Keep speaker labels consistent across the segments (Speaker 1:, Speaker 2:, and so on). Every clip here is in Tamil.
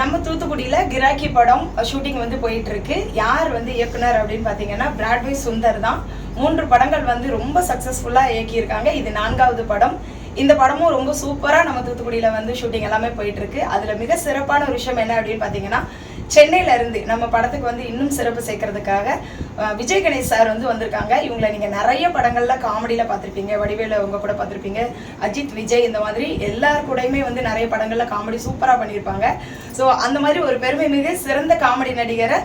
Speaker 1: நம்ம தூத்துக்குடியில் கிராக்கி படம் ஷூட்டிங் வந்து போயிட்டு இருக்கு யார் வந்து இயக்குனர் அப்படின்னு பார்த்தீங்கன்னா பிராட்வே சுந்தர் தான். மூன்று படங்கள் வந்து ரொம்ப சக்ஸஸ்ஃபுல்லாக இயக்கியிருக்காங்க. இது நான்காவது படம். இந்த படமும் ரொம்ப சூப்பராக நம்ம தூத்துக்குடியில் வந்து ஷூட்டிங் எல்லாமே போயிட்டு இருக்கு மிக சிறப்பான ஒரு விஷயம் என்ன அப்படின்னு பார்த்தீங்கன்னா சென்னையில இருந்து நம்ம படத்துக்கு வந்து இன்னும் சிறப்பு சேர்க்கறதுக்காக விஜய் கணேஷ் சார் வந்து வந்திருக்காங்க. இவங்களை நீங்க நிறைய படங்கள்ல காமெடியில பார்த்துருப்பீங்க வடிவேல உங்க கூட பார்த்துருப்பீங்க அஜித் விஜய் இந்த மாதிரி எல்லார் கூடயுமே வந்து நிறைய படங்கள்ல காமெடி சூப்பரா பண்ணியிருப்பாங்க. ஸோ அந்த மாதிரி ஒரு பெருமை மிக சிறந்த காமெடி நடிகரை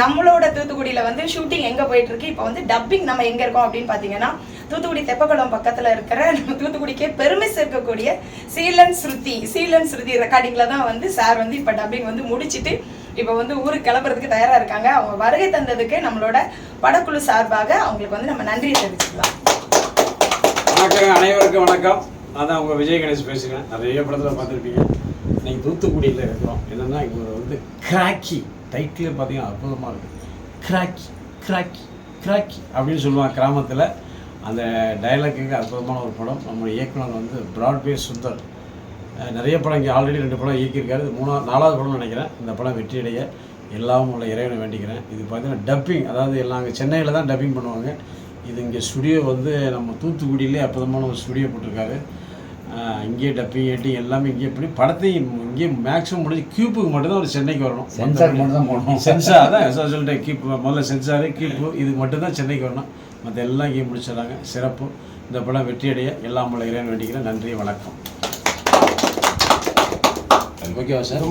Speaker 1: நம்மளோட தூத்துக்குடியில வந்து ஷூட்டிங் எங்க போயிட்டு இருக்கு இப்போ வந்து டப்பிங் நம்ம எங்க இருக்கோம் அப்படின்னு பாத்தீங்கன்னா தூத்துக்குடி தெப்பக்குளம் பக்கத்துல இருக்கிற நம்ம தூத்துக்குடிக்கே பெருமை சேர்க்கக்கூடிய சீலன் ஸ்ருதி சீலன் ஸ்ருதி ரெக்கார்டிங்ல தான் வந்து சார் வந்து இப்ப டப்பிங் வந்து முடிச்சிட்டு இப்போ வந்து ஊருக்கு கிளம்புறதுக்கு தயாரா இருக்காங்க. அவங்க வருகை தந்ததுக்கு நம்மளோட படக்குழு சார்பாக அவங்களுக்கு வந்து நம்ம நன்றியை தெரிவிச்சுக்கலாம்.
Speaker 2: வணக்கம் அனைவருக்கும் வணக்கம். அதான் தான் உங்கள் விஜய் கணேஷ் பேசுகிறேன் நிறைய படத்தில் பார்த்துருப்பீங்க. இன்னைக்கு தூத்துக்குடியில் இருக்கிறோம் என்னென்னா இங்கே வந்து கிராக்கி டைட்டிலே பார்த்தீங்கன்னா அற்புதமாக இருக்குது கிராக்கி கிராக்கி கிராக்கி அப்படின்னு சொல்லுவாங்க கிராமத்தில். அந்த டைலாக்குக்கு அற்புதமான ஒரு படம். நம்முடைய இயக்குனர் வந்து பிராட்வே சுந்தர். நிறைய படம் இங்கே ஆல்ரெடி ரெண்டு படம் இயக்கியிருக்காரு. இது மூணாவது நாலாவது படம்னு நினைக்கிறேன். இந்த படம் வெற்றியடைய எல்லாம் உள்ள இறைவனை வேண்டிக்கிறேன். இது பார்த்தீங்கன்னா டப்பிங் அதாவது எல்லாம் அங்கே சென்னையில் தான் டப்பிங் பண்ணுவாங்க. இது இங்கே ஸ்டுடியோ வந்து நம்ம தூத்துக்குடியிலே அற்புதமான ஒரு ஸ்டுடியோ போட்டிருக்காரு. இங்கேயே டப்பிங் எட்டிங் எல்லாமே இங்கேயே பண்ணி படத்தையும் இங்கேயே மேக்ஸிமம் முடிஞ்சு கியூப்புக்கு மட்டும்தான் ஒரு சென்னைக்கு வரணும்.
Speaker 3: சென்சார் மட்டும் தான் போடணும்.
Speaker 2: சென்சார் சார் சொல்லிட்டேன் கீப் முதல்ல சென்சாரு கீப்பு இது மட்டும்தான் சென்னைக்கு வரணும். மற்ற எல்லாம் இங்கேயே முடிச்சிடறாங்க. சிறப்பு. இந்த படம் வெற்றியடைய எல்லாம் இறைவன் வேண்டிக்கிறேன். நன்றி வணக்கம். ஓகேவா சார்